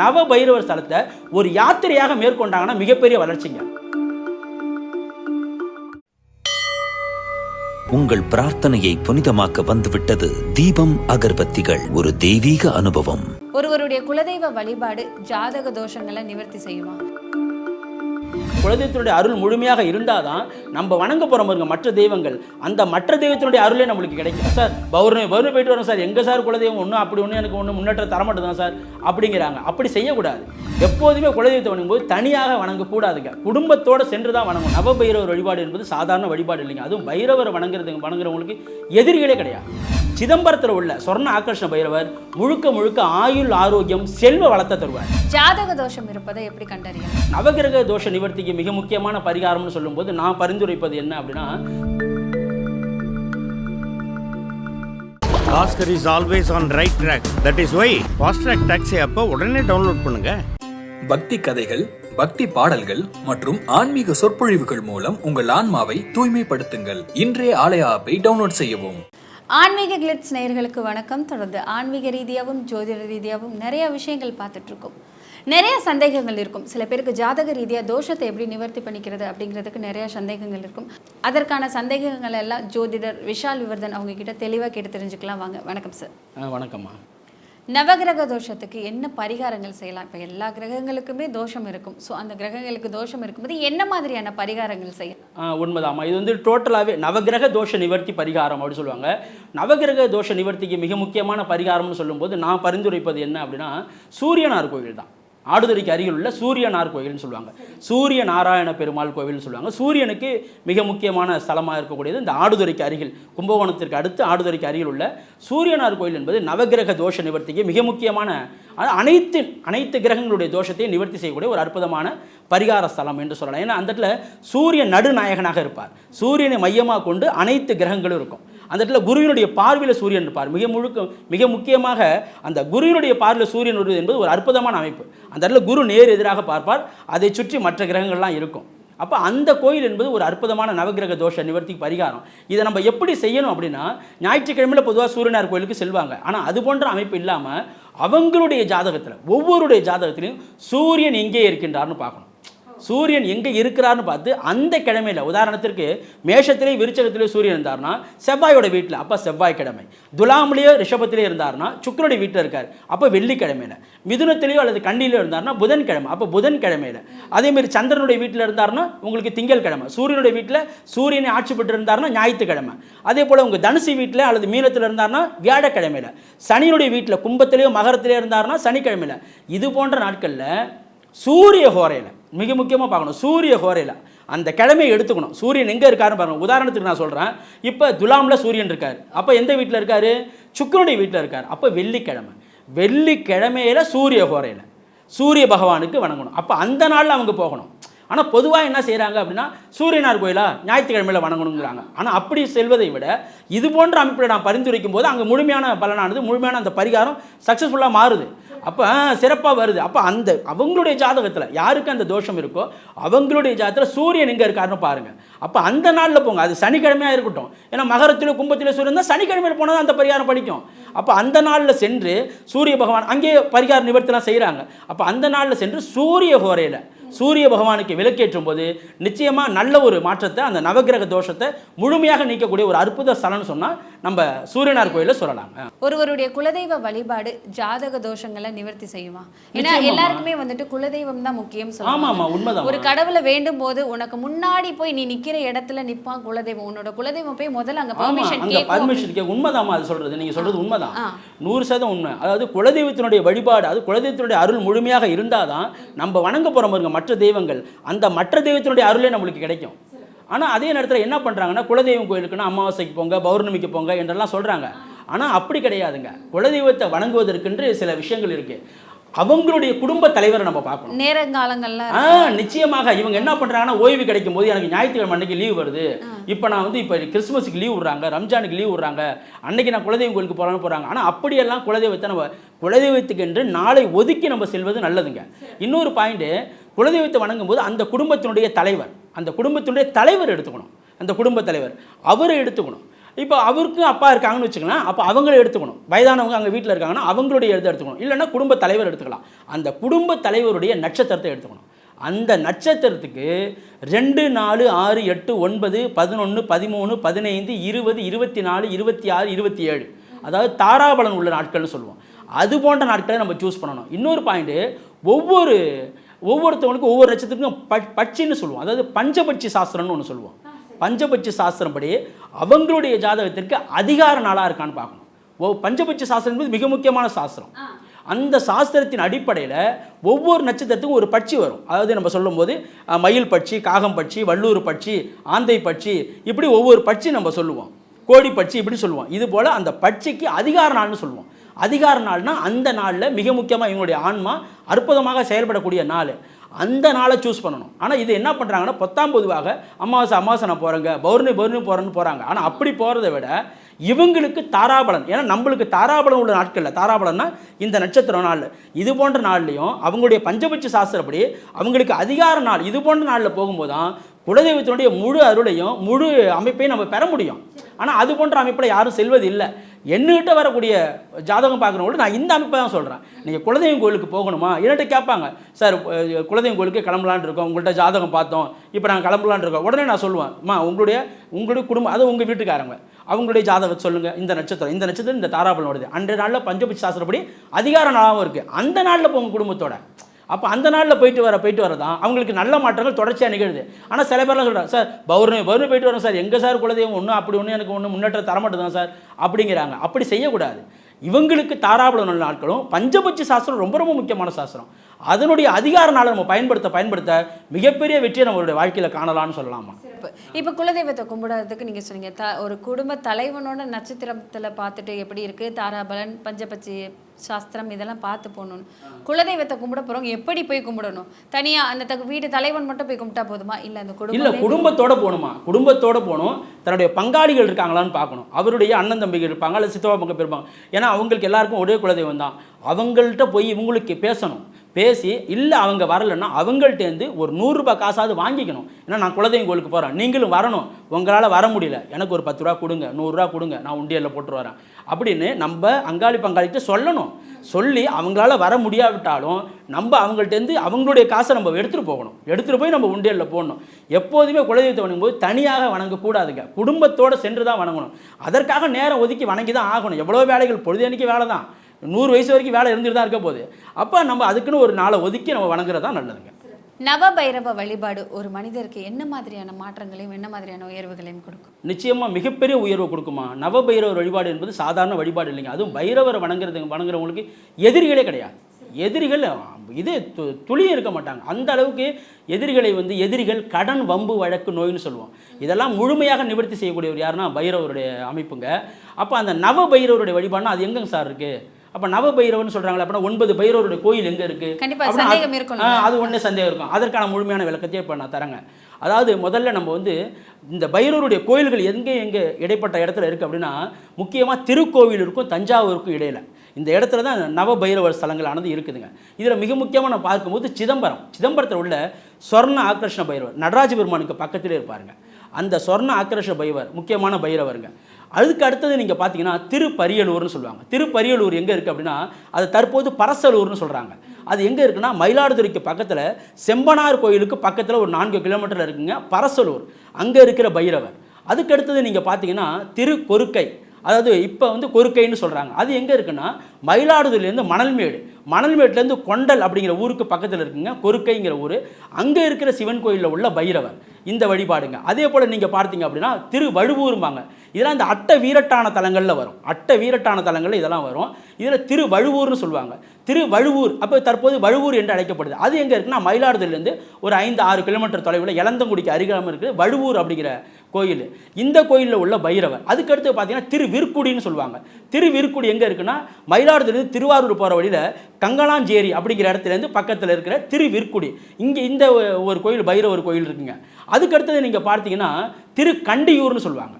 நவ பைரவர் ஸ்தலத்தை ஒரு யாத்திரையாக மேற்கொண்டாங்கன்னா மிகப்பெரிய வளர்ச்சிங்க. உங்கள் பிரார்த்தனையை புனிதமாக்க வந்துவிட்டது தீபம் அகர்பத்திகள் ஒரு தெய்வீக அனுபவம். ஒருவருடைய குலதெய்வ வழிபாடு ஜாதக தோஷங்களை நிவர்த்தி செய்யுமா? குலதெய்வத்தினுடைய அருள் முழுமையாக இருந்தால் தான் நம்ம வணங்க போகிறோம் பாருங்க மற்ற தெய்வங்கள். அந்த மற்ற தெய்வத்தினுடைய அருளே நம்மளுக்கு கிடைக்கும். சார் பௌர்ணமி பௌர்ணமி போயிட்டு வரோம் சார். எங்கே சார் குலதெய்வம்? ஒன்றும் அப்படி ஒன்றும் எனக்கு ஒன்றும் முன்னேற்றம் தரமாட்டேதான் சார். அப்படிங்கிறாங்க. அப்படி செய்யக்கூடாது. எப்போதுமே குலதெய்வத்தை வணங்கும்போது தனியாக வணங்கக்கூடாதுங்க. குடும்பத்தோடு சென்று தான் வணங்கும் நவ பைரவர் வழிபாடு என்பது சாதாரண வழிபாடு இல்லைங்க. அதுவும் பைரவரை வணங்குறது வணங்குறவங்களுக்கு எதிரிகளே கிடையாது. சிதம்பரத்தில் உள்ள சொர்ண ஆகர்ஷண பைரவர் முழுக்க முழுக்க ஆயுள் ஆரோக்கியம் செல்வ வளத்தை தருவார். ஜாதக தோஷம் இருப்பதை எப்படி கண்டறியலாம்? நவகிரக தோஷ நிவர்த்திக்கு மிக முக்கியமான பரிகாரம்னு சொல்லும்போது நான் பரிந்துரைப்பது என்ன அப்படின்னா Bhaskar is always on right track that is why fast track taxi அப்போ உடனே டவுன்லோட் பண்ணுங்க. பக்தி கதைகள் பக்தி பாடல்கள் மற்றும் ஆன்மீக சொற்பொழிவுகள் மூலம் உங்கள் ஆன்மாவை தூய்மைப்படுத்துங்கள். இன்றைய ஆலய ஆப்பை டவுன்லோட் செய்யவும். ஆன்மீக கிளிட்ஸ் நேயர்களுக்கு வணக்கம். தொடர்ந்து ஆன்மீக ரீதியாகவும் ஜோதிட ரீதியாகவும் நிறைய விஷயங்கள் பார்த்துட்டு இருக்கோம் நிறைய சந்தேகங்கள் இருக்கும். சில பேருக்கு ஜாதக ரீதியாக தோஷத்தை எப்படி நிவர்த்தி பண்ணிக்கிறது அப்படிங்கிறதுக்கு நிறைய சந்தேகங்கள் இருக்கும். அதற்கான சந்தேகங்கள் எல்லாம் ஜோதிடர் விஷால் விவர்தன் அவங்க கிட்ட தெளிவாக கேட்டு தெரிஞ்சுக்கலாம். வாங்க வணக்கம் சார் வணக்கம்மா. நவகிரக தோஷத்துக்கு என்ன பரிகாரங்கள் செய்யலாம்? இப்போ எல்லா கிரகங்களுக்குமே தோஷம் இருக்கும். ஸோ அந்த கிரகங்களுக்கு தோஷம் இருக்கும்போது என்ன மாதிரியான பரிகாரங்கள் செய்யலாம்? உண்மைதாம்மா இது வந்து டோட்டலாகவே நவகிரக தோஷ நிவர்த்தி பரிகாரம் அப்படின்னு சொல்லுவாங்க. நவகிரக தோஷ நிவர்த்திக்கு மிக முக்கியமான பரிகாரம்னு சொல்லும்போது நான் பரிந்துரைப்பது என்ன அப்படின்னா சூரியனார் கோவில் தான் ஆடுதுறைக்கு அருகில் உள்ள சூரியனார் கோயில்னு சொல்லுவாங்க. சூரிய நாராயண பெருமாள் கோவில்னு சொல்லுவாங்க. சூரியனுக்கு மிக முக்கியமான ஸ்தலமாக இருக்கக்கூடியது இந்த ஆடுதுறைக்கு அருகில் கும்பகோணத்திற்கு அடுத்து ஆடுதுறைக்கு அருகில் உள்ள சூரியனார் கோயில் என்பது நவகிரக தோஷ நிவர்த்திக்கு மிக முக்கியமான அனைத்து அனைத்து கிரகங்களுடைய தோஷத்தையும் நிவர்த்தி செய்யக்கூடிய ஒரு அற்புதமான பரிகார ஸ்தலம் என்று சொல்லலாம். ஏன்னா அந்த இடத்துல சூரியன் நடுநாயகனாக இருப்பார். சூரியனை மையமாக கொண்டு அனைத்து கிரகங்களும் இருக்கும். அந்த இடத்துல குருவினுடைய பார்வையில் சூரியன் இருப்பார். மிக முழுக்க மிக முக்கியமாக அந்த குருவினுடைய பார்வையில் சூரியன் வருவது என்பது ஒரு அற்புதமான அமைப்பு. அந்த இடத்துல குரு நேர் எதிராக பார்ப்பார். அதை சுற்றி மற்ற கிரகங்கள்லாம் இருக்கும். அப்போ அந்த கோயில் என்பது ஒரு அற்புதமான நவகிரக தோஷ நிவர்த்திக்கு பரிகாரம். இதை நம்ம எப்படி செய்யணும் அப்படின்னா ஞாயிற்றுக்கிழமையில் பொதுவாக சூரியனார் கோயிலுக்கு செல்வாங்க. ஆனால் அது போன்ற அமைப்பு இல்லாமல் அவங்களுடைய ஜாதகத்தில் ஒவ்வொருடைய ஜாதகத்திலையும் சூரியன் எங்கே இருக்கின்றார்னு பார்க்கணும். சூரியன் எங்கே இருக்கிறார்னு பார்த்து அந்த கிழமையில் உதாரணத்திற்கு மேஷத்திலே விருச்சகத்திலே சூரியன் இருந்தார்னா செவ்வாயோட வீட்டில் அப்போ செவ்வாய்க்கிழமை துலாமிலேயோ ரிஷபத்திலே இருந்தார்னா சுக்கரனுடைய வீட்டில் இருக்கார். அப்போ வெள்ளிக்கிழமையில். மிதுனத்திலேயோ அல்லது கண்ணிலேயோ இருந்தார்னா புதன்கிழமை. அப்போ புதன்கிழமையில். அதேமாரி சந்திரனுடைய வீட்டில் இருந்தார்னா உங்களுக்கு திங்கட்கிழமை சூரியனுடைய வீட்டில் சூரியனை ஆட்சி பெற்று இருந்தார்னா ஞாயிற்றுக்கிழமை. அதே போல் உங்கள் தனுசு வீட்டில் அல்லது மீனத்தில் இருந்தார்னா வியாழக்கிழமையில். சனியினுடைய வீட்டில் கும்பத்திலேயோ மகரத்திலேயோ இருந்தார்னா சனிக்கிழமையில். இது போன்ற நாட்களில் சூரிய ஹோரையில் மிக முக்கியமாக பார்க்கணும். சூரிய ஹோரையில் அந்த கிழமையை எடுத்துக்கணும். சூரியன் எங்கே இருக்காருன்னு பாருங்க. உதாரணத்துக்கு நான் சொல்கிறேன் இப்போ துலாமில் சூரியன் இருக்கார். அப்போ எந்த வீட்டில் இருக்கார்? சுக்கரனுடைய வீட்டில் இருக்கார். அப்போ வெள்ளிக்கிழமை. வெள்ளிக்கிழமையில சூரிய ஹோரையில் சூரிய பகவானுக்கு வணங்கணும். அப்போ அந்த நாளில் அவங்க போகணும். ஆனால் பொதுவாக என்ன செய்கிறாங்க அப்படின்னா சூரியனார் கோயிலா ஞாயிற்றுக்கிழமையில் வணங்கணுங்கிறாங்க. ஆனால் அப்படி செல்வதை விட இது போன்ற அமைப்பில் நான் பரிந்துரைக்கும் போது அங்கே முழுமையான பலனானது முழுமையான அந்த பரிகாரம் சக்ஸஸ்ஃபுல்லாக மாறுது. அப்போ சிறப்பாக வருது. அப்போ அந்த அவங்களுடைய ஜாதகத்தில் யாருக்கு அந்த தோஷம் இருக்கோ அவங்களுடைய ஜாதகத்தில் சூரியன் எங்கே இருக்காருன்னு பாருங்கள் அப்போ அந்த நாளில் போங்க. அது சனிக்கிழமையாக இருக்கட்டும். ஏன்னா மகரத்திலோ கும்பத்தில் சூரியன் தான் சனிக்கிழமையில் போனால் அந்த பரிகாரம் படிக்கும். அப்போ அந்த நாளில் சென்று சூரிய பகவான் அங்கேயே பரிகார நிவர்த்தனம் செய்கிறாங்க அப்போ அந்த நாளில் சென்று சூரிய ஹோரையில் சூரிய பகவானுக்கு விளக்கேற்றும் போது நிச்சயமாக நல்ல ஒரு மாற்றத்தை அந்த நவகிரக தோஷத்தை முழுமையாக நீக்கக்கூடிய ஒரு அற்புத ஸ்தலம்னு சொன்னால் நம்ம சூரியனார் கோயிலில் சொல்லலாம். ஒருவருடைய குலதெய்வ வழிபாடு ஜாதக தோஷங்களை நிவர்த்தி செய்யுமா? ஏன்னா. எல்லாருக்குமே வந்துட்டு குலதெய்வம் தான் முக்கியம் ஆமாம் ஆமாம் உண்மைதான். ஒரு கடவுளை வேண்டும் போது உனக்கு முன்னாடி போய் நீ நிக்கிற இடத்துல நிப்பான் குலதெய்வம். உன்னோட குலதெய்வம் போய் முதல்ல அங்க பெர்மிஷன் அங்க பர்மிஷன் கேட்க உண்மைதாம்மா அது சொல்றது. நீங்க சொல்றது உண்மைதான். நூறு சதம் உண்மை. அதாவது குலதெய்வத்தினுடைய வழிபாடு அது குலதெய்வத்தினுடைய அருள் முழுமையாக இருந்தாதான் நம்ம வணங்க பாருங்க மற்ற தெய்வங்கள் அந்த மற்ற தெய்வத்தினுடைய அருளே நம்மளுக்கு கிடைக்கும். ஆனால் அதே நேரத்தில் என்ன பண்ணுறாங்கன்னா குலதெய்வம் கோயிலுக்குன்னா அமாவாசைக்கு போங்க பௌர்ணமிக்கு போங்க என்றெல்லாம் சொல்கிறாங்க ஆனால் அப்படி கிடையாதுங்க. குலதெய்வத்தை வணங்குவதற்கென்று சில விஷயங்கள் இருக்கு. அவங்களுடைய குடும்ப தலைவரை நம்ம பார்க்கணும். நேரங்காலங்கள்ல ஆ நிச்சயமாக. இவங்க என்ன பண்றாங்கன்னா ஓய்வு கிடைக்கும் போது எனக்கு ஞாயிற்றுக்கிழமை அன்னைக்கு லீவ் வருது. இப்போ நான் வந்து இப்போ கிறிஸ்மஸுக்கு லீவ் விடுறாங்க ரம்ஜானுக்கு லீவ் விடுறாங்க. அன்னைக்கு நான் குலதெய்வம் கோயிலுக்கு போறான்னு போறாங்க. ஆனால் அப்படியெல்லாம் குலதெய்வத்தை நம்ம குலதெய்வத்துக்கு என்று நாளை ஒதுக்கி நம்ம செல்வது நல்லதுங்க. இன்னொரு பாயிண்ட் குலதெய்வத்தை வணங்கும்போது அந்த குடும்பத்தினுடைய தலைவர் அந்த குடும்பத்தினுடைய தலைவர் எடுத்துக்கணும். அந்த குடும்ப தலைவர் அவரை எடுத்துக்கணும். இப்போ அவருக்கும் அப்பா இருக்காங்கன்னு வச்சுக்கலாம் அப்போ அவங்கள எடுத்துக்கணும். வயதானவங்க அங்கே வீட்டில் இருக்காங்கன்னா அவங்களுடைய எழுத எடுத்துக்கணும். இல்லைன்னா குடும்ப தலைவர் எடுத்துக்கலாம். அந்த குடும்ப தலைவருடைய நட்சத்திரத்தை எடுத்துக்கணும். அந்த நட்சத்திரத்துக்கு ரெண்டு நாலு ஆறு எட்டு ஒன்பது பதினொன்று பதிமூணு பதினைந்து இருபது இருபத்தி நாலு இருபத்தி ஆறு இருபத்தி ஏழு அதாவது தாராபலன் உள்ள நாட்கள்னு சொல்லுவோம். அது போன்ற நாட்களை நம்ம சூஸ் பண்ணணும். இன்னொரு பாயிண்ட்டு ஒவ்வொரு ஒவ்வொருத்தவங்களுக்கும் ஒவ்வொரு நட்சத்திரத்துக்கும் ப பட்சின்னு சொல்லுவோம். அதாவது பஞ்சபட்சி சாஸ்திரம்னு ஒன்று சொல்லுவோம். பஞ்சபட்சி சாஸ்திரம் படி அவங்களுடைய ஜாதகத்திற்கு அதிகார நாளாக இருக்கான்னு பார்க்கணும். ஓ பஞ்சபட்சி சாஸ்திரம் என்பது மிக முக்கியமான சாஸ்திரம். அந்த சாஸ்திரத்தின் அடிப்படையில் ஒவ்வொரு நட்சத்திரத்துக்கும் ஒரு பட்சி வரும். அதாவது நம்ம சொல்லும்போது மயில் பட்சி காகம் பட்சி வள்ளூர் பட்சி ஆந்தை பட்சி இப்படி ஒவ்வொரு பட்சி நம்ம சொல்லுவோம். கோடி பட்சி இப்படி சொல்லுவோம். இது போல் அந்த பட்சிக்கு அதிகார நாள்னு சொல்லுவோம். அதிகார நாள்னால் அந்த நாளில் மிக முக்கியமாக இவங்களுடைய ஆன்மா அற்புதமாக செயல்படக்கூடிய நாள். அந்த நாளை சூஸ் பண்ணணும். ஆனால் இது என்ன பண்ணுறாங்கன்னா பத்தாம் பொதுவாக அமாவாசை அமாவாசை நான் போகிறேங்க பௌர்ணமி பௌர்ணி போகிறேன்னு போகிறாங்க ஆனால் அப்படி போகிறத விட இவங்களுக்கு தாராபலன் ஏன்னா நம்மளுக்கு தாராபலன் உள்ள நாட்களில் தாராபலன்னா இந்த நட்சத்திரம் நாள். இது போன்ற நாள்லையும் அவங்களுடைய பஞ்சபட்ச சாஸ்திரப்படி அவங்களுக்கு அதிகார நாள் இது போன்ற நாளில் போகும்போது தான் குலதெய்வத்தினுடைய முழு அருளையும் முழு அமைப்பையும் நம்ம பெற முடியும். ஆனால் அது போன்ற அமைப்பில் யாரும் செல்வது இல்லை என்னகிட்ட வரக்கூடிய ஜாதகம் பார்க்குறவங்களோட நான் இந்த அமைப்பை தான் சொல்கிறேன் நீங்கள் குலதெய்வம் கோயிலுக்கு போகணுமா? என்கிட்ட கேட்பாங்க. சார் குலதெய்வம் கோயிலுக்கு கிளம்பலான் இருக்கோம். உங்கள்கிட்ட ஜாதகம் பார்த்தோம். இப்போ நாங்கள் கிளம்பலான் இருக்கோம். உடனே நான் சொல்லுவேன் அம்மா உங்களுடைய உங்களுடைய குடும்பம் அது உங்கள் வீட்டுக்காரங்க. அவங்களுடைய ஜாதகம் சொல்லுங்கள் இந்த நட்சத்திரம் இந்த நட்சத்திரம் இந்த தாராபலம் வருது அன்றைய நாளில் பஞ்சபட்ச சாஸ்திரப்படி அதிகார நாளாகவும் இருக்குது அந்த நாளில் போங்க குடும்பத்தோட. அப்போ அந்த நாளில் போயிட்டு வர போயிட்டு வரதான் அவங்களுக்கு நல்ல மாற்றங்கள் தொடர்ச்சியாக நிகழுது. ஆனால் சில பேர்லாம் சொல்கிறாங்க சார் பௌர்ணமி பௌர்ணமி போயிட்டு வரோம் சார். எங்கள் சார் குலதெய்வம் ஒன்றும் அப்படி ஒன்றும் எனக்கு ஒன்றும் முன்னேற்றம் தரமாட்டேன் தான் சார். அப்படிங்கிறாங்க. அப்படி செய்யக்கூடாது. இவங்களுக்கு தாராபலம் நாட்களும் பஞ்சபட்சி சாஸ்திரம் ரொம்ப ரொம்ப முக்கியமான சாஸ்திரம். அதனுடைய அதிகார நாளை நம்ம பயன்படுத்த பயன்படுத்த மிகப்பெரிய வெற்றியை நம்மளுடைய வாழ்க்கையில் காணலாம்னு சொல்லலாமா? இப்போ குலதெய்வத்தை கும்பிடுறதுக்கு நீங்கள் சொன்னீங்க. த ஒரு குடும்ப தலைவனோட நட்சத்திரத்தில் பார்த்துட்டு எப்படி இருக்குது தாராபலன் பஞ்சபட்சி சாஸ்திரம் இதெல்லாம் பார்த்து போகணும் குலதெய்வத்தை கும்பிட போகிறவங்க எப்படி போய் கும்பிடணும்? தனியாக அந்த தகு வீட்டு தலைவன் மட்டும் போய் கும்பிட்டா போதுமா? இல்லை அந்த இல்லை குடும்பம் குடும்பத்தோட போகணுமா? குடும்பத்தோட போகணும். தன்னுடைய பங்காளிகள் இருக்காங்களான்னு பார்க்கணும். அவருடைய அண்ணன் தம்பிகள் இருப்பாங்க அல்லது சித்தப்பா பக்கம் இருப்பாங்க ஏன்னா அவங்களுக்கு எல்லாருக்கும் ஒரே குலதெய்வம் தான் அவங்கள்ட்ட போய் இவங்களுக்கு பேசணும். பேசி இல்லை அவங்க வரலைன்னா அவங்கள்ட்டேருந்து ஒரு நூறுரூபா காசாவது வாங்கிக்கணும். ஏன்னா நான் குலதெய்வம் கோயிலுக்கு போகிறேன் நீங்களும் வரணும். உங்களால் வர முடியல. எனக்கு ஒரு பத்து ரூபா கொடுங்க நூறுரூவா கொடுங்க நான் உண்டியலில் போட்டு வரேன். அப்படின்னு நம்ம அங்காளி பங்காளிகிட்ட சொல்லணும். சொல்லி அவங்களால வர முடியாவிட்டாலும் நம்ம அவங்கள்ட்டேருந்து அவங்களுடைய காசை நம்ம எடுத்துகிட்டு போகணும். எடுத்துகிட்டு போய் நம்ம உண்டியலில் போடணும். எப்போதுமே குலதெய்வத்தை வணங்கும்போது தனியாக வணங்கக்கூடாதுங்க. குடும்பத்தோடு சென்று தான் வணங்கணும். அதற்காக நேரம் ஒதுக்கி வணங்கி தான் ஆகணும். எவ்வளோ வேலைகள் பொழுதன்னைக்கு வேலை தான் நூறு வயசு வரைக்கும் வேலை இருந்துட்டு தான் இருக்க போகுது. அப்போ நம்ம அதுக்குன்னு ஒரு நாளை ஒதுக்கி நம்ம வணங்குறது தான் நல்லதுங்க. நவபைரவ வழிபாடு ஒரு மனிதருக்கு என்ன மாதிரியான மாற்றங்களையும் என்ன மாதிரியான உயர்வுகளையும் கொடுக்கும்? நிச்சயமாக மிகப்பெரிய உயர்வு கொடுக்குமா? நவபைரவர் வழிபாடு என்பது சாதாரண வழிபாடு இல்லைங்க. அதுவும் பைரவரை வணங்குறது வணங்குறவங்களுக்கு எதிரிகளே கிடையாது. எதிரிகள் இது துளியும் இருக்க மாட்டாங்க. அந்த அளவுக்கு எதிரிகளை வந்து எதிரிகள் கடன் வம்பு வழக்கு நோய்னு சொல்லுவோம். இதெல்லாம் முழுமையாக நிவர்த்தி செய்யக்கூடியவர் யாருன்னா பைரவருடைய அமைப்புங்க. அப்போ அந்த நவ பைரவருடைய வழிபாடுனா அது எங்கங்க சார் இருக்குது அப்போ நவ பைரவர்னு சொல்கிறாங்களே அப்படின்னா ஒன்பது பைரவருடைய கோயில் எங்கே இருக்குது அது- ஒன்றே சந்தேகம் இருக்கும் அதற்கான முழுமையான விளக்கத்தையே இப்போ நான் தரேங்க. அதாவது முதல்ல நம்ம வந்து இந்த பைரவருடைய கோயில்கள் எங்கே எங்கே இடைப்பட்ட இடத்துல இருக்குது அப்படின்னா முக்கியமாக திருக்கோவிலூருக்கும் தஞ்சாவூருக்கும் இடையில. இந்த இடத்துல தான் நவ பைரவர் ஸ்தலங்களானது இருக்குதுங்க. இதில் மிக முக்கியமாக நம்ம பார்க்கும்போது சிதம்பரம். சிதம்பரத்தில் உள்ள சொர்ண ஆக்ரஷ்ண பைரவர் நடராஜ பெருமானுக்கு பக்கத்திலே இருப்பாருங்க. அந்த சொர்ண ஆக்ரஷ பைரவர் முக்கியமான பைரவருங்க. அதுக்கு அடுத்தது நீங்கள் பார்த்தீங்கன்னா திருப்பரியலூர்னு சொல்லுவாங்க. திருப்பரியலூர் எங்கே இருக்குது அப்படின்னா அது தற்போது பரசலூர்னு சொல்கிறாங்க அது எங்கே இருக்குன்னா மயிலாடுதுறைக்கு பக்கத்தில் செம்பனார் கோயிலுக்கு பக்கத்தில் ஒரு நான்கு கிலோமீட்டரில் இருக்குங்க பரசலூர். அங்கே இருக்கிற பைரவர். அதுக்கு அடுத்தது நீங்கள் பார்த்தீங்கன்னா திரு கொருக்கை அதாவது இப்போ வந்து கொருக்கைன்னு சொல்கிறாங்க அது எங்கே இருக்குன்னா மயிலாடுதுறையிலேருந்து மணல்மேடு. மணல்மேட்லேருந்து கொண்டல் அப்படிங்கிற ஊருக்கு பக்கத்தில் இருக்குங்க கொருக்கைங்கிற ஊர். அங்கே இருக்கிற சிவன் கோயிலில் உள்ள பைரவர். இந்த வழிபாடுங்க. அதே போல் நீங்கள் பார்த்தீங்க அப்படின்னா திரு வழுவூரும்பாங்க இதெல்லாம் இந்த அட்ட வீரட்டான தலங்களில் வரும். அட்ட வீரட்டான தலங்களில் இதெல்லாம் வரும். இதில் திரு வழுவூர்னு சொல்லுவாங்க. திரு வழுவூர் அப்போ தற்போது வழுவூர் என்று அழைக்கப்படுது. அது எங்கே இருக்குன்னா மயிலாடுதுறையிலேருந்து ஒரு ஐந்து ஆறு கிலோமீட்டர் தொலைவில் இளந்தங்குடிக்கு அருகாமல் இருக்குது. வழுவூர் அப்படிங்கிற கோயில். இந்த கோயிலில் உள்ள பைரவர். அதுக்கடுத்து பார்த்தீங்கன்னா திருவிற்குடின்னு சொல்லுவாங்க. திருவிற்குடி எங்கே இருக்குன்னா மயிலாடுதுறையிலிருந்து திருவாரூர் போகிற வழியில் கங்களாஞ்சேரி அப்படிங்கிற இடத்துலேருந்து பக்கத்தில் இருக்கிற திருவிற்குடி. இங்கே இந்த ஒரு கோயில் பைரவர் கோயில் இருக்குங்க. அதுக்கடுத்தது நீங்கள் பார்த்தீங்கன்னா திருக்கண்டியூர்னு சொல்லுவாங்க.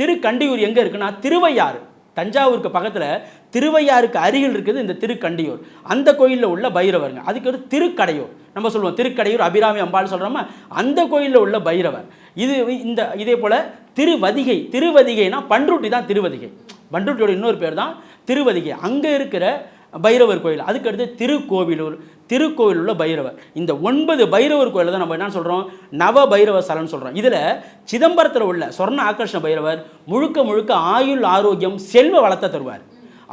திருக்கண்டியூர் எங்கே இருக்குன்னா திருவையாறு. தஞ்சாவூருக்கு பக்கத்தில் திருவையாருக்கு அருகில் இருக்குது இந்த திருக்கண்டியூர். அந்த கோயிலில் உள்ள பைரவருங்க. அதுக்கு ஒரு திருக்கடையூர். நம்ம சொல்லுவோம் திருக்கடையூர் அபிராமி அம்பாள் சொல்கிறோமா அந்த கோயிலில் உள்ள பைரவர். இது இந்த இதே போல் திருவதிகை திருவதிகைனா பண்ருட்டி தான் திருவதிகை. பண்ருட்டியோட இன்னொரு பேர் தான் திருவதிகை. அங்கே இருக்கிற பைரவர் கோயில். அதுக்கடுத்து திருக்கோவிலூர் திருக்கோவில் உள்ள பைரவர். இந்த ஒன்பது பைரவர் கோயிலில் தான் நம்ம என்ன சொல்கிறோம் நவ பைரவ ஸ்தலம்னு சொல்கிறோம் இதில் சிதம்பரத்தில் உள்ள சொர்ண ஆகர்ஷண பைரவர் முழுக்க முழுக்க ஆயுள் ஆரோக்கியம் செல்வ வளத்தை தருவார்.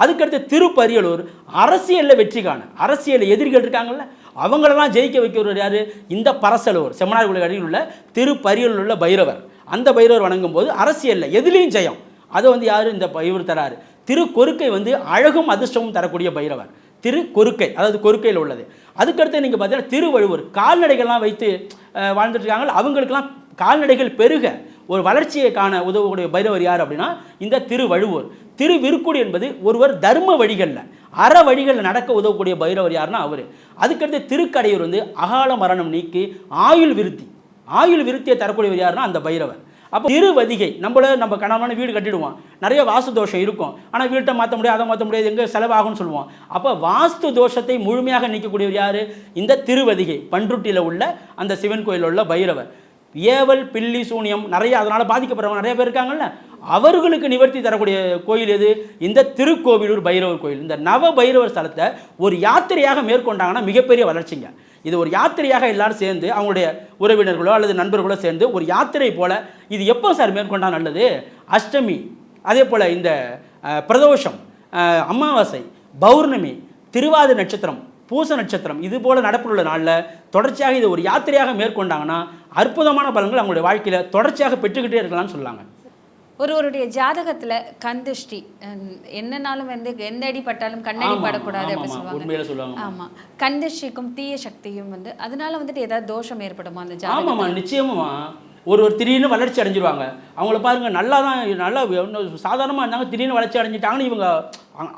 அதுக்கடுத்து திருப்பரியலூர் அரசியலில் வெற்றி காண. அரசியல் எதிரிகள் இருக்காங்கல்ல அவங்களெல்லாம் ஜெயிக்க வைக்கிறவர் யார்? இந்த பரசலூர் செம்மனார் கோயில் அடியில் உள்ள திருப்பரியலூர் உள்ள பைரவர். அந்த பைரவர் வணங்கும் போது அரசியலில் எதுலேயும் ஜெயம். அதை வந்து யார்? இந்த இவர் தராரு. திரு கொருக்கை வந்து அழகும் அதிர்ஷ்டமும் தரக்கூடிய பைரவர். திரு கொருக்கை அதாவது கொருக்கையில் உள்ளது. அதுக்கடுத்து நீங்கள் பார்த்தீங்கன்னா திருவள்ளுவர் கால்நடைகள்லாம் வைத்து வாழ்ந்துட்டுருக்காங்க. இருக்காங்க அவங்களுக்கெல்லாம் கால்நடைகள் பெருக ஒரு வளர்ச்சியை காண உதவக்கூடிய பைரவர் யார் அப்படின்னா இந்த திருவழுவூர் திருவிருக்குடி என்பது ஒருவர் தர்ம வழிகளில் அற வழிகளில் நடக்க உதவக்கூடிய பைரவர் யாருன்னா அவர். அதுக்கடுத்து திருக்கடையூர் வந்து அகால மரணம் நீக்கி ஆயுள் விருத்தி. ஆயுள் விருத்தியை தரக்கூடியவர் யாருன்னா அந்த பைரவர். அப்போ திருவதிகை நம்மள நம்ம கனமான வீடு கட்டிடுவோம் நிறைய வாஸ்து தோஷம் இருக்கும். ஆனால் வீட்டை மாற்ற முடியாது அதை மாற்ற முடியாது எங்கே செலவாகும்னு சொல்லுவோம் அப்போ வாஸ்து தோஷத்தை முழுமையாக நீக்கக்கூடியவர் யார்? இந்த திருவதிகை பன்ருட்டியில் உள்ள அந்த சிவன் கோயிலில் உள்ள பைரவர். ஏவல் பில்லி சூனியம் நிறைய அதனால் பாதிக்கப்படுறவங்க நிறைய பேர் இருக்காங்கல்ல. அவர்களுக்கு நிவர்த்தி தரக்கூடிய கோயில் எது? இந்த திருக்கோவிலூர் பைரவர் கோயில். இந்த நவ பைரவர் ஸ்தலத்தை ஒரு யாத்திரையாக மேற்கொண்டாங்கன்னா மிகப்பெரிய வளர்ச்சிங்க. இது ஒரு யாத்திரையாக எல்லாரும் சேர்ந்து அவங்களுடைய உறவினர்களோ அல்லது நண்பர்களோ சேர்ந்து ஒரு யாத்திரை போல இது எப்போ சார் மேற்கொண்டால் நல்லது? அஷ்டமி அதே போல் இந்த பிரதோஷம் அமாவாசை பௌர்ணமி திருவாதிரை நட்சத்திரம் பூச நட்சத்திரம் இது போல் நடப்புள்ள நாளில் தொடர்ச்சியாக இது ஒரு யாத்திரையாக மேற்கொண்டாங்கன்னா அற்புதமான பலன்கள் அவங்களுடைய வாழ்க்கையில் தொடர்ச்சியாக பெற்றுக்கிட்டே இருக்கலாம்னு சொல்லாங்க. ஒருவருடைய ஜாதகத்துல கந்திஷ்டி என்னனாலும் வந்து எந்த அடி பட்டாலும் கண்ணடி படக்கூடாது ஆமா, அப்படி ஆமா, சொல்லுவாங்க. ஆமா. கந்திஷ்டிக்கும் தீய சக்தியும் வந்து அதனால வந்துட்டு ஏதாவது தோஷம் ஏற்படுமா அந்த ஜாதகம் நிச்சயமா. ஒரு ஒரு திடீர்னு வளர்ச்சி அடைஞ்சிருவாங்க. அவங்கள பாருங்க நல்லா தான் நல்லா சாதாரணமாக இருந்தாங்க திடீர்னு வளர்ச்சி அடைஞ்சிட்டாங்கன்னு இவங்க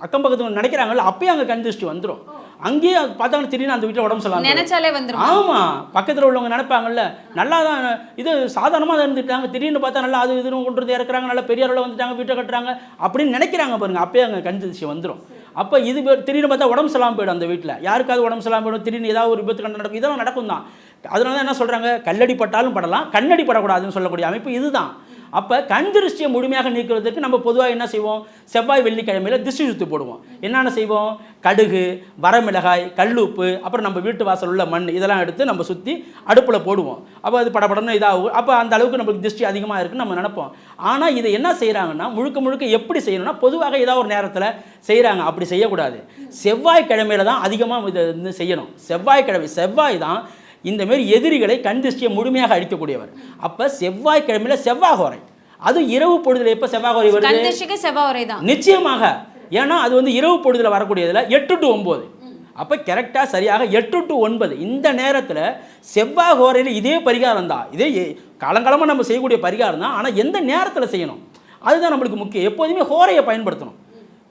அக்கம் பக்கத்துல நினைக்கிறாங்கல்ல அப்பயே அங்கே கண் திருஷ்டி வந்துடும் அங்கேயே பார்த்தாங்க திடீர்னு அந்த வீட்டில் உடம்பு சொல்லலாம் நினைச்சாலே வந்துரும்? ஆமா. பக்கத்தில் உள்ளவங்க நினைப்பாங்கல்ல. நல்லா தான் இது சாதாரணமாக தான் இருந்துட்டாங்க. திடீர்னு பார்த்தா நல்லா அது இதுன்னு கொண்டு வந்து இறக்குறாங்க. நல்லா பெரிய அளவில் வந்துட்டாங்க வீட்டை கட்டுறாங்க அப்படின்னு நினைக்கிறாங்க பாருங்க. அப்பயே அங்கே கண் திருஷ்டி வந்துடும் அப்போ இது திடீர்னு பார்த்தா உடம்பு சொல்லாமல் போயிடும் அந்த வீட்டில். யாருக்காவது உடம்பு சொல்லாமல் போயிடும். திடீர்னு ஏதாவது ஒரு விபத்து கண்டு நடக்கும். இதெல்லாம் நடக்கும் தான் அதனால தான் என்ன சொல்கிறாங்க கல்லடி பட்டாலும் படலாம் கண்ணடி படக்கூடாதுன்னு சொல்லக்கூடிய அமைப்பு இதுதான். அப்போ கண் திருஷ்டியை முழுமையாக நீக்கிறதுக்கு நம்ம பொதுவாக என்ன செய்வோம்? செவ்வாய் வெள்ளிக்கிழமையில திருஷ்டி சுத்து போடுவோம். என்னென்ன செய்வோம்? கடுகு வரமிளகாய் கல்லுப்பு அப்புறம் நம்ம வீட்டு வாசல் உள்ள மண் இதெல்லாம் எடுத்து நம்ம சுற்றி அடுப்பில் போடுவோம். அப்போ அது படபடன்னு இதாகும். அப்போ அந்த அளவுக்கு நம்மளுக்கு திருஷ்டி அதிகமாக இருக்குன்னு நம்ம நினைப்போம். ஆனால் இதை என்ன செய்கிறாங்கன்னா முழுக்க முழுக்க எப்படி செய்யணும்னா பொதுவாக ஏதாவது ஒரு நேரத்தில் செய்கிறாங்க அப்படி செய்யக்கூடாது. செவ்வாய்க்கிழமையில தான் அதிகமாக இதை வந்து செய்யணும். செவ்வாய்க்கிழமை செவ்வாய் தான் இந்த மாதிரி எதிரிகளை கண் திருஷ்டியை முழுமையாக அழிக்கக்கூடியவர். அப்போ செவ்வாய்க்கிழமையில செவ்வாய்கோரை அதுவும் இரவு பொழுதுல எப்போ செவ்வாய்கோரை வருது? கந்திஷ்டிக்கு செவ்வாய் தான் நிச்சயமாக. ஏன்னா அது வந்து இரவு பொழுதுல வரக்கூடியதுல எட்டு டு ஒம்பது. அப்போ கரெக்டாக சரியாக எட்டு டு ஒன்பது. இந்த நேரத்தில் செவ்வாய் ஹோரையில் இதே பரிகாரம் தான். இதே காலங்காலமாக நம்ம செய்யக்கூடிய பரிகாரம் தான். ஆனால் எந்த நேரத்தில் செய்யணும்? அதுதான் நம்மளுக்கு முக்கியம். எப்போதுமே ஹோரையை பயன்படுத்தணும்.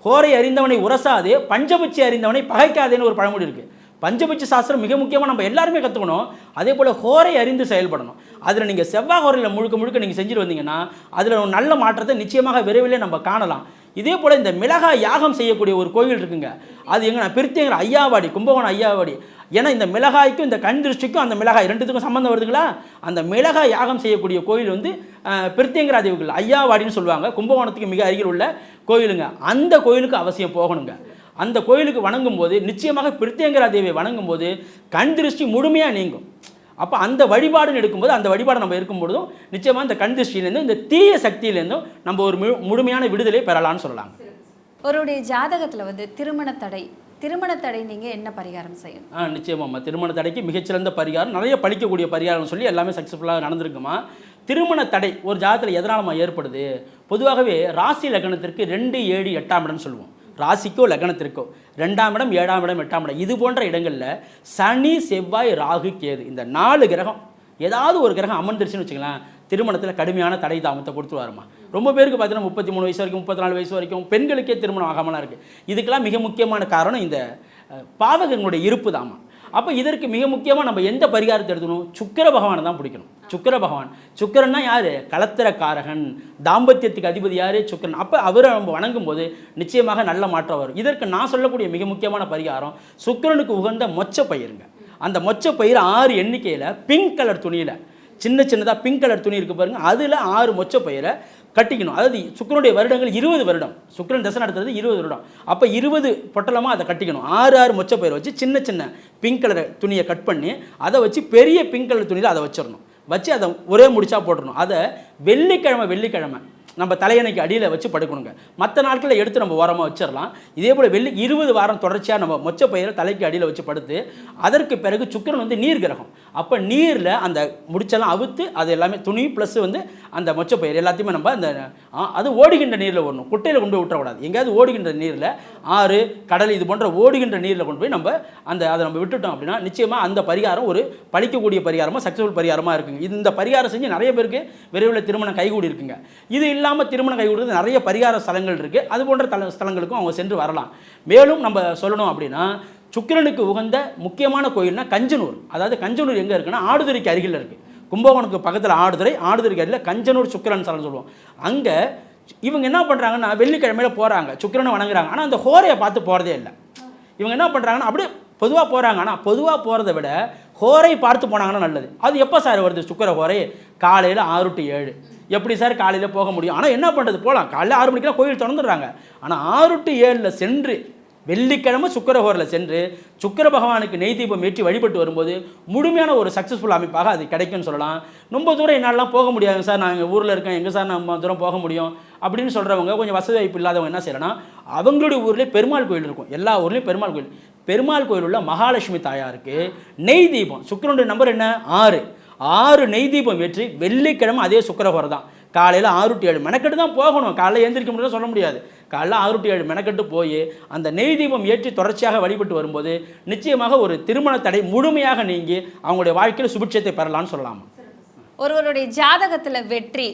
ஹோரை அறிந்தவனை உரசாதே பஞ்சபட்சி அறிந்தவனை பகைக்காதேன்னு ஒரு பழமொழி இருக்குது பஞ்சபட்ச சாஸ்திரம் மிக முக்கியமாக நம்ம எல்லாருமே கற்றுக்கணும் அதே போல் ஹோரை அறிந்து செயல்படணும். அதில் நீங்கள் செவ்வாய் ஹோரையில் முழுக்க முழுக்க நீங்கள் செஞ்சுட்டு வந்தீங்கன்னா அதில் ஒரு நல்ல மாற்றத்தை நிச்சயமாக விரைவிலே நம்ம காணலாம். இதே போல் இந்த மிளகாய் யாகம் செய்யக்கூடிய ஒரு கோயில் இருக்குங்க. அது எங்கே நான் பிரித்தேங்கிற ஐயாவாடி கும்பகோணம் ஐயாவாடி. ஏன்னா இந்த மிளகாய்க்கும் இந்த கண் திருஷ்டிக்கும் அந்த மிளகாய் ரெண்டுத்துக்கும் சம்மந்தம் வருதுங்களா? அந்த மிளகாய் யாகம் செய்யக்கூடிய கோயில் வந்து பிரித்தேங்கிற அதிவுகள் ஐயாவாடின்னு சொல்லுவாங்க. கும்பகோணத்துக்கு மிக அருகில் உள்ள கோயிலுங்க. அந்த கோயிலுக்கு அவசியம் போகணுங்க. அந்த கோயிலுக்கு வணங்கும் போது நிச்சயமாக பிரித்தியங்கரா தேவியை வணங்கும் போது கண் திருஷ்டி முழுமையாக நீங்கும். அப்போ அந்த வழிபாடுன்னு எடுக்கும்போது அந்த வழிபாடு நம்ம இருக்கும்பொழுதும் நிச்சயமாக இந்த கண் திருஷ்டியிலேருந்தும் இந்த தீய சக்தியிலேருந்தும் நம்ம ஒரு முழு முழுமையான விடுதலை பெறலாம்னு சொல்லலாம் ஒருவருடைய ஜாதகத்துல வந்து திருமண தடை திருமண தடை நீங்க என்ன பரிகாரம் செய்யணும்? ஆ நிச்சயமாம்மா. திருமண தடைக்கு மிகச்சிறந்த பரிகாரம் நிறைய பழிக்கக்கூடிய பரிகாரம்னு சொல்லி எல்லாமே சக்ஸஸ்ஃபுல்லாக நடந்திருக்குமா? திருமண தடை ஒரு ஜாதகத்தில் எதனாலமா ஏற்படுது? பொதுவாகவே ராசி லக்னத்திற்கு ரெண்டு ஏழு எட்டாம் இடம்னு சொல்லுவோம். ராசிக்கோ லக்னத்திற்கோ. ரெண்டாம் இடம் ஏழாம் இடம் எட்டாம் இடம். இது போன்ற இடங்களில் சனி செவ்வாய் ராகு கேது. இந்த நாலு கிரகம் ஏதாவது ஒரு கிரகம் அமர்ந்துருச்சுன்னு வச்சுக்கலாம் திருமணத்தில் கடுமையான தடை தாமத்தை கொடுத்துருவாருமா. ரொம்ப பேருக்கு பார்த்தீங்கன்னா முப்பத்தி மூணு வயசு வரைக்கும் முப்பத்தி நாலு வயசு வரைக்கும் பெண்களுக்கே திருமணம் ஆகாமலாம் இருக்குது இதுக்கெல்லாம் மிக முக்கியமான காரணம் இந்த பாவகங்களுடைய இருப்பு தாமா அப்போ இதற்கு மிக முக்கியமாக நம்ம எந்த பரிகாரத்தை எடுத்துக்கணும்? சுக்கிர பகவானை தான் பிடிக்கணும். சுக்கிர பகவான். சுக்கிரன்னா யார்? கலத்திரக்காரகன் தாம்பத்தியத்துக்கு அதிபதி யார்? சுக்கிரன். அப்போ அவரை நம்ம வணங்கும் போது நிச்சயமாக நல்ல மாற்றம் வரும். இதற்கு நான் சொல்லக்கூடிய மிக முக்கியமான பரிகாரம் சுக்கிரனுக்கு உகந்த மொச்ச பயிருங்க. அந்த மொச்சப்பயிர் ஆறு எண்ணிக்கையில் பிங்க் கலர் துணியில் சின்ன சின்னதாக பிங்க் கலர் துணி இருக்குது பாருங்கள் அதில் ஆறு மொச்சப்பயிரை கட்டிக்கணும். அதாவது சுக்கிரனுடைய வருடங்கள் இருபது வருடம். சுக்கரன் தசை நடத்துறது இருபது வருடம். அப்போ இருபது பொட்டலமாக அதை கட்டிக்கணும். ஆறு ஆறு மொச்சப்பயிரை வச்சு சின்ன சின்ன பிங்க் கலர் துணியை கட் பண்ணி அதை வச்சு பெரிய பிங்க் கலர் துணியில் அதை வச்சிடணும். வச்சு அதை ஒரே முடிச்சா போட்டுடணும். அதை வெள்ளிக்கிழமை வெள்ளிக்கிழமை நம்ம தலையணைக்கு அடியில் வச்சு படுக்கணுங்க. மற்ற நாட்களில் எடுத்து நம்ம ஓரமாக வச்சிடலாம் இதே போல் வெள்ளி இருபது வாரம் தொடர்ச்சியாக நம்ம மொச்சப்பயிரை தலைக்கு அடியில் வச்சு படுத்து அதற்கு பிறகு சுக்கிரன் வந்து நீர் கிரகம். அப்போ நீரில் அந்த முடிச்செல்லாம் அவுத்து அது எல்லாமே துணி ப்ளஸ் வந்து அந்த மொச்சப்பயிர் எல்லாத்தையுமே நம்ம அந்த அது ஓடுகின்ற நீரில் வரணும் குட்டையில் கொண்டு போய் விட்டுறக்கூடாது எங்கேயாவது ஓடுகின்ற நீரில் ஆறு கடல் இது போன்ற ஓடுகின்ற நீரில் கொண்டு போய் நம்ம அந்த அதை நம்ம விட்டுட்டோம் அப்படின்னா நிச்சயமாக அந்த பரிகாரம் ஒரு பழிக்கக்கூடிய பரிகாரமாக சக்ஸஸ்ஃபுல் பரிகாரமாக இருக்குங்க. இது இந்த பரிகாரம் செஞ்சு நிறைய பேருக்கு விரைவில் திருமணம் கைகூடி இருக்குங்க. இது இல்லை இல்லாமல் திருமணம் கைவிடுறது நிறைய பரிகார ஸ்தலங்கள் இருக்குது அது போன்ற தல ஸ்தலங்களுக்கும் அவங்க சென்று வரலாம். மேலும் நம்ம சொல்லணும் அப்படின்னா சுக்கிரனுக்கு உகந்த முக்கியமான கோயில்னா கஞ்சனூர். அதாவது கஞ்சனூர் எங்கே இருக்குன்னா ஆடுதுறைக்கு அருகில் இருக்குது கும்பகோணத்துக்கு பக்கத்தில் ஆடுதுறை ஆடுதுறைக்கு அருகில் கஞ்சனூர் சுக்கிரன் ஸ்தலம் சொல்லுவோம். அங்கே இவங்க என்ன பண்ணுறாங்கன்னா வெள்ளிக்கிழமையில போகிறாங்க சுக்கிரனை வணங்குறாங்க. ஆனால் அந்த ஹோரையை பார்த்து போகிறதே இல்லை. இவங்க என்ன பண்ணுறாங்கன்னா அப்படியே பொதுவாக போகிறாங்க ஆனால் பொதுவாக போகிறத விட ஹோரை பார்த்து போனாங்கன்னா நல்லது. அது எப்போ சார் வருது சுக்கர ஹோரை? காலையில் ஆறு டு ஏழு. எப்படி சார் காலையில் போக முடியும்? ஆனால் என்ன பண்ணுறது போகலாம் காலையில் ஆறு மணிக்கெல்லாம் கோயில் திறந்துடுறாங்க. ஆனால் ஆறு டு ஏழில் சென்று வெள்ளிக்கிழமை சுக்கரஹோரில் சென்று சுக்கிர பகவானுக்கு நெய் தீபம் ஏற்றி வழிபட்டு வரும்போது முழுமையான ஒரு சக்ஸஸ்ஃபுல் அமைப்பாக அது கிடைக்கும்னு சொல்லலாம். ரொம்ப தூரம் என்னாலலாம் போக முடியாதுங்க சார். நான் எங்கள் ஊரில் இருக்கேன். எங்கே சார் நம்ம தூரம் போக முடியும்? அப்படின்னு சொல்கிறவங்க கொஞ்சம் வசதி வாய்ப்பு இல்லாதவங்க என்ன செய்யறேன்னா அவங்களுடைய ஊர்லேயே பெருமாள் கோயில் இருக்கும். எல்லா ஊர்லேயும் பெருமாள் கோயில். பெருமாள் கோயில் உள்ள மகாலட்சுமி தாயாருக்கு நெய் தீபம். சுக்கரனுடைய நம்பர் என்ன? ஆறு. ஆறு நெய் தீபம் ஏற்றி வெள்ளிக்கிழமை அதே சுக்கரஹோரை தான். காலையில் ஆறு டு ஏழு மெனக்கெட்டு தான் போகணும். காலையில் எழுந்திரிக்க முடியாது சொல்ல முடியாது. காலைல ஆறு டு ஏழு மெனக்கெட்டு போய் அந்த நெய் தீபம் ஏற்றி தொடர்ச்சியாக வழிபட்டு வரும்போது நிச்சயமாக ஒரு திருமண தடை முழுமையாக நீங்கி அவங்களுடைய வாழ்க்கையில் சுபிட்சத்தை பெறலாம்னு சொல்லலாம். ஒருவருடைய ஜாதகத்தில் வெற்றி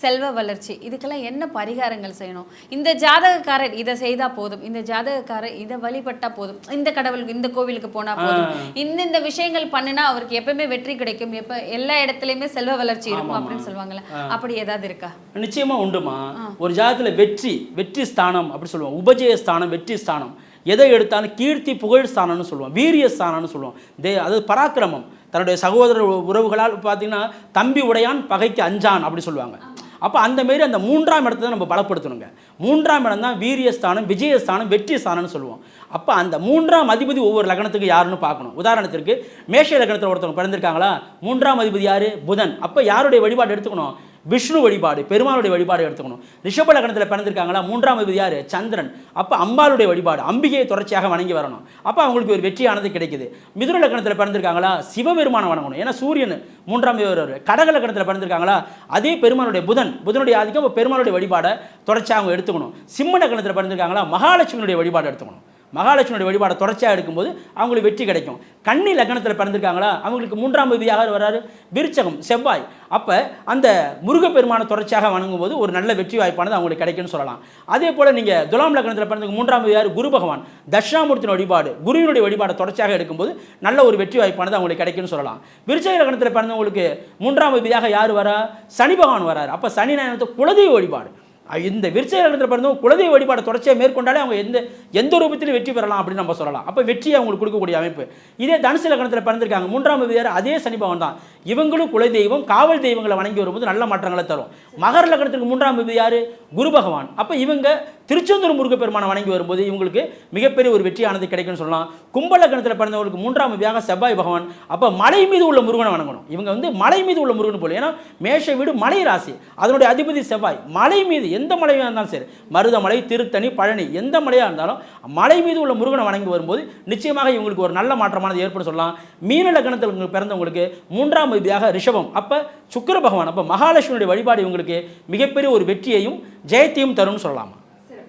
செல்வ வளர்ச்சி. இதுக்கெல்லாம் என்ன பரிகாரங்கள் செய்யணும்? இந்த ஜாதகக்காரர் இதை செய்தா போதும். இந்த ஜாதகக்காரர் இதை வழிபட்டா போதும். இந்த கடவுளுக்கு இந்த கோவிலுக்கு போனா போதும். இந்த இந்த விஷயங்கள் பண்ணுனா அவருக்கு எப்பவுமே வெற்றி கிடைக்கும். எப்ப எல்லா இடத்துலயுமே செல்வ வளர்ச்சி இருக்கும் அப்படின்னு சொல்லுவாங்கல்ல. அப்படி ஏதாவது இருக்கா? நிச்சயமா உண்டுமா? ஒரு ஜாதகத்தில் வெற்றி வெற்றி ஸ்தானம் அப்படி சொல்லுவோம். உபஜய ஸ்தானம் வெற்றி ஸ்தானம். எதை எடுத்தாலும் கீர்த்தி புகழ் ஸ்தானம்னு சொல்லுவோம். வீரிய ஸ்தானம்னு சொல்லுவோம். தே அதாவது பராக்கிரமம். தன்னுடைய சகோதர உறவுகளால் பார்த்தீங்கன்னா தம்பி உடையான் பகைக்கு அஞ்சான் அப்படி சொல்லுவாங்க. அப்போ அந்த மாரி அந்த மூன்றாம் இடத்தை தான் நம்ம பலப்படுத்தணுங்க. மூன்றாம் இடம் தான் வீரியஸ்தானம் விஜயஸ்தானம் வெற்றி ஸ்தானம்னு சொல்லுவோம். அப்போ அந்த மூன்றாம் அதிபதி ஒவ்வொரு லக்னத்துக்கு யாருன்னு பார்க்கணும். உதாரணத்திற்கு மேஷ லக்னத்தில் ஒருத்தவங்க பிறந்திருக்காங்களா? மூன்றாம் அதிபதி யார்? புதன். அப்போ யாருடைய வழிபாடு எடுத்துக்கணும்? விஷ்ணு வழிபாடு பெருமாளுடைய வழிபாடு எடுத்துக்கணும். ரிஷப லக்னத்தில் பிறந்திருக்காங்களா? மூன்றாம் விபதி யார்? சந்திரன். அப்போ அம்பாளுடைய வழிபாடு அம்பிகையை தொடர்ச்சியாக வணங்கி வரணும். அப்போ அவங்களுக்கு ஒரு வெற்றியானது கிடைக்குது. மிதுன லக்னத்தில் பிறந்திருக்காங்களா? சிவபெருமானை வணங்கணும். ஏன்னா சூரியன் மூன்றாம் தேதி கடக லக்னத்தில் பிறந்திருக்காங்களா? அதே பெருமானுடைய புதன் புதனுடைய ஆதிக்கம் பெருமாளுடைய வழிபாடை தொடர்ச்சியாக அவங்க எடுத்துக்கணும். சிம்ம லக்னத்தில் பிறந்திருக்காங்களா? மகாலட்சுமியுடைய வழிபாடு எடுத்துக்கணும். மகாலட்சுமியோட வழிபாடை தொடர்ச்சியாக எடுக்கும்போது அவங்களுக்கு வெற்றி கிடைக்கும். கன்னி லக்னத்தில் பிறந்திருக்காங்களா? அவங்களுக்கு மூன்றாம் விதியாக யார் வராரு? விருச்சகம் செவ்வாய். அப்போ அந்த முருகப்பெருமானை தொடர்ச்சியாக வணங்கும்போது ஒரு நல்ல வெற்றி வாய்ப்பானது அவங்களுக்கு கிடைக்கும்னு சொல்லலாம். அதே போல் நீங்கள் துலாம் லக்னத்தில் பிறந்த மூன்றாம் தேதி யார்? குரு பகவான். தட்சிணாமூர்த்தியின் வழிபாடு குருவினுடைய வழிபாடை தொடர்ச்சியாக எடுக்கும்போது நல்ல ஒரு வெற்றி வாய்ப்பானது அவங்களுக்கு கிடைக்கும்னு சொல்லலாம். விருச்சக லக்னத்தில் பிறந்தவங்களுக்கு மூன்றாம் தேதியாக யார் வரா? சனி பகவான் வராரு. அப்போ சனி நேரத்தை குலதெய்வ வழிபாடு. இந்த இந்த விருச்சகத்தில் பிறந்தவங்க குலதெய்வ வழிபாடு தொடர்ச்சியாக மேற்கொண்டாலே அவங்க எந்த எந்த ரூபத்திலும் வெற்றி பெறலாம் அப்படின்னு நம்ம சொல்லலாம். அப்போ வெற்றியை அவங்களுக்கு கொடுக்கக்கூடிய அமைப்பு. இதே தனுசு லக்னத்தில் பிறந்திருக்காங்க. மூன்றாம் விதியார் அதே சனி பவன் தான். இவங்களும் குலதெய்வம் காவல் தெய்வங்களை வணங்கி வரும்போது நல்ல மாற்றங்களை தரும். மகர லக்னத்துக்கு மூன்றாம் விதி யார் குரு பகவான். அப்போ இவங்க திருச்செந்தூர் முருகப்பெருமானை வணங்கி வரும்போது இவங்களுக்கு மிகப்பெரிய ஒரு வெற்றியானது கிடைக்கும்னு சொல்லலாம். கும்பலக்கணத்தில் பிறந்தவங்களுக்கு மூன்றாம் வியாக செவ்வாய் பகவான். அப்போ மலை மீது உள்ள முருகனை வணங்கணும். இவங்க வந்து மலை மீது உள்ள முருகன் போல. ஏன்னா மேஷ வீடு மலை ராசி. அதனுடைய அதிபதி செவ்வாய். மலை மீது எந்த மலையாக இருந்தாலும் சரி மருதமலை திருத்தணி பழனி எந்த மலையாக இருந்தாலும் மலை மீது உள்ள முருகனை வணங்கி வரும்போது நிச்சயமாக இவங்களுக்கு ஒரு நல்ல மாற்றமானது ஏற்படும் சொல்லலாம். மீன லக்னத்தில் பிறந்தவங்களுக்கு மூன்றாம் விதியாக ரிஷபம். அப்போ சுக்கிர பகவான் அப்போ மகாலட்சுமியுடைய வழிபாடு இவங்களுக்கு மிகப்பெரிய ஒரு வெற்றியையும் ஜெயத்தையும் தரும்னு சொல்லலாமா?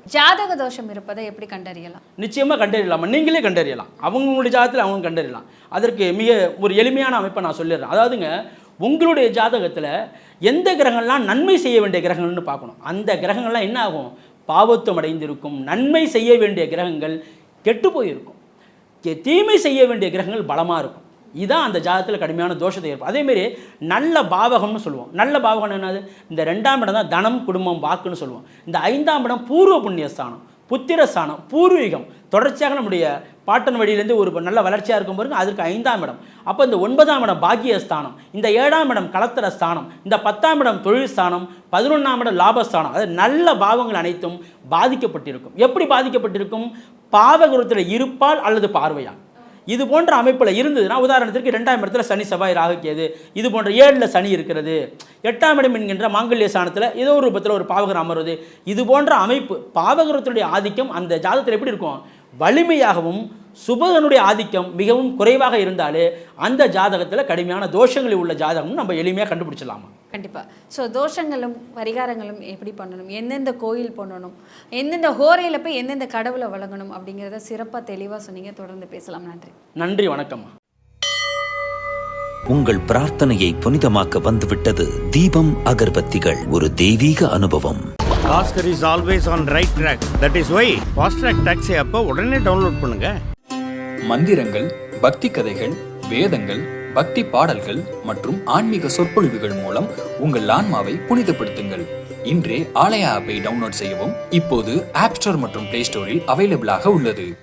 ஜாதக தோஷம் இருப்பதை எப்படி கண்டறியலாம்? நிச்சயமாக கண்டறியலாமா? நீங்களே கண்டறியலாம். அவங்களுடைய ஜாதகத்தில் அவங்க கண்டறியலாம். அதற்கு மிக ஒரு எளிமையான அமைப்பை நான் சொல்லிடுறேன். அதாவதுங்க உங்களுடைய ஜாதகத்தில் எந்த கிரகங்கள்லாம் நன்மை செய்ய வேண்டிய கிரகங்கள்னு பார்க்கணும். அந்த கிரகங்கள்லாம் என்ன ஆகும்? பாவத்துவம் அடைந்திருக்கும். நன்மை செய்ய வேண்டிய கிரகங்கள் கெட்டு போயிருக்கும். கெ- தீமை செய்ய வேண்டிய கிரகங்கள் பலமாக இருக்கும். இதான் அந்த ஜாதகத்தில் கடுமையான தோஷத்தை ஏற்படும் அதேமாரி நல்ல பாவகம்னு சொல்லுவோம். நல்ல பாவகம் என்னது? இந்த ரெண்டாம் இடம் தான் தனம் குடும்பம் வாக்குன்னு சொல்லுவோம். இந்த ஐந்தாம் இடம் பூர்வ புண்ணியஸ்தானம் புத்திரஸ்தானம் பூர்வீகம். தொடர்ச்சியாக நம்முடைய பாட்டன் வழியிலேருந்து ஒரு நல்ல வளர்ச்சியாக இருக்கும் பாருங்க அதற்கு ஐந்தாம் இடம். அப்போ இந்த ஒன்பதாம் இடம் பாக்கிய ஸ்தானம் இந்த ஏழாம் இடம் கலத்தர ஸ்தானம் இந்த பத்தாம் இடம் தொழில் ஸ்தானம் பதினொன்றாம் இடம் லாபஸ்தானம். அதாவது நல்ல பாவங்கள் அனைத்தும் பாதிக்கப்பட்டிருக்கும். எப்படி பாதிக்கப்பட்டிருக்கும்? பாவகுரத்தில் இருப்பால் அல்லது பார்வையால். இது போன்ற அமைப்பில் இருந்ததுன்னா உதாரணத்திற்கு ரெண்டாம் இடத்துல சனி செவ்வாய் ராகு இது போன்ற ஏழில் சனி இருக்கிறது. எட்டாம் இடம் என்கின்ற மாங்கல்ய சாணத்தில் ஏதோ ஒரு ரூபத்தில் ஒரு பாவகரம் அமர்வது இது போன்ற அமைப்பு பாவகரத்துடைய ஆதிக்கம் அந்த ஜாதகத்தில் எப்படி இருக்கும்? வலிமையாகவும் சுபகனுடைய ஆதிக்கம் மிகவும் குறைவாக இருந்தாலே அந்த ஜாதகத்தில் கடுமையான தோஷங்கள் உள்ள ஜாதகம் நம்ம எளிமையாக கண்டுபிடிச்சிடலாமா? கண்டிப்பாக ஸோ தோஷங்களும் பரிகாரங்களும் எப்படி பண்ணணும்? எந்தெந்த கோயில் பண்ணணும் எந்தெந்த ஹோரையில் போய் எந்தெந்த கடவுளை வழங்கணும்? அப்படிங்கிறத சிறப்பாக தெளிவாக சொன்னீங்க. தொடர்ந்து பேசலாம். நன்றி. நன்றி வணக்கம்மா. உங்கள் பிரார்த்தனையை புனிதமாக்க வந்துவிட்டது தீபம் அகர்பத்திகள். ஒரு தெய்வீக அனுபவம். Bhaskar is always on right track that is why fast track taxi அப்போ உடனே டவுன்லோட் பண்ணுங்க. மந்திரங்கள் பக்தி கதைகள் வேதங்கள் பக்தி பாடல்கள் மற்றும் ஆன்மீக சொற்பொழிவுகள் மூலம் உங்கள் ஆன்மாவை புனிதப்படுத்துங்கள். இன்றே ஆலயா ஆப்பை டவுன்லோட் செய்யவும் இப்போது ஆப் ஸ்டோர் மற்றும் பிளே ஸ்டோரில் அவைலபிளாக உள்ளது.